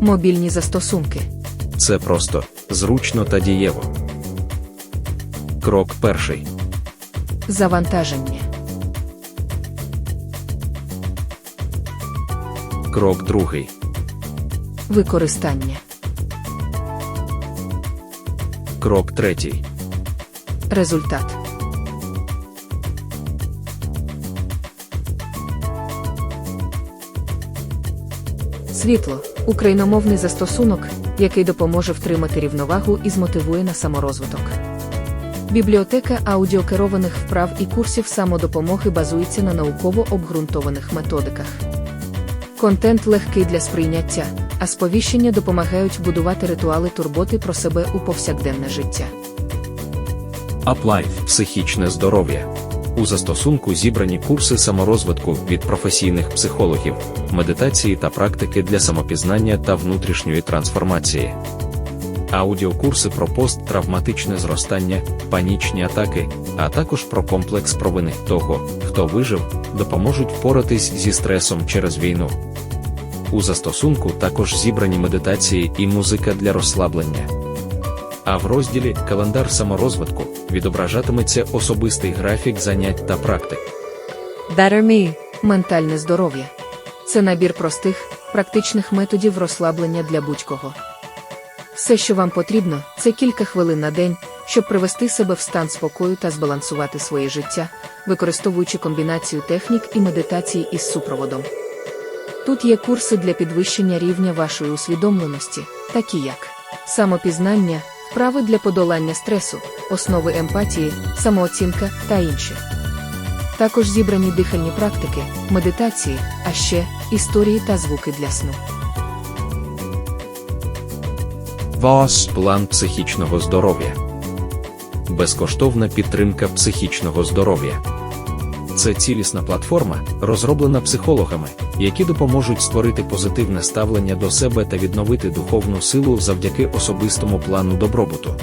Мобільні застосунки. Це просто, зручно та дієво. Крок перший. Завантаження. Крок другий. Використання. Крок третій. Результат. Світло україномовний застосунок, який допоможе втримати рівновагу і змотивує на саморозвиток. Бібліотека аудіокерованих вправ і курсів самодопомоги базується на науково обґрунтованих методиках. Контент легкий для сприйняття, а сповіщення допомагають будувати ритуали турботи про себе у повсякденне життя. Аплайф психічне здоров'я. У застосунку зібрані курси саморозвитку від професійних психологів, медитації та практики для самопізнання та внутрішньої трансформації. Аудіокурси про посттравматичне зростання, панічні атаки, а також про комплекс провини того, хто вижив, допоможуть впоратись зі стресом через війну. У застосунку також зібрані медитації і музика для розслаблення. А в розділі Календар саморозвитку відображатиметься особистий графік занять та практик. Better Me – ментальне здоров'я. Це набір простих, практичних методів розслаблення для будь-кого. Все, що вам потрібно, це кілька хвилин на день, щоб привести себе в стан спокою та збалансувати своє життя, використовуючи комбінацію технік і медитації із супроводом. Тут є курси для підвищення рівня вашої усвідомленості, такі як самопізнання, вправи для подолання стресу, основи емпатії, самооцінка та інші. Також зібрані дихальні практики, медитації, а ще історії та звуки для сну. ВАС план психічного здоров'я. Безкоштовна підтримка психічного здоров'я. Це цілісна платформа, розроблена психологами, які допоможуть створити позитивне ставлення до себе та відновити духовну силу завдяки особистому плану добробуту.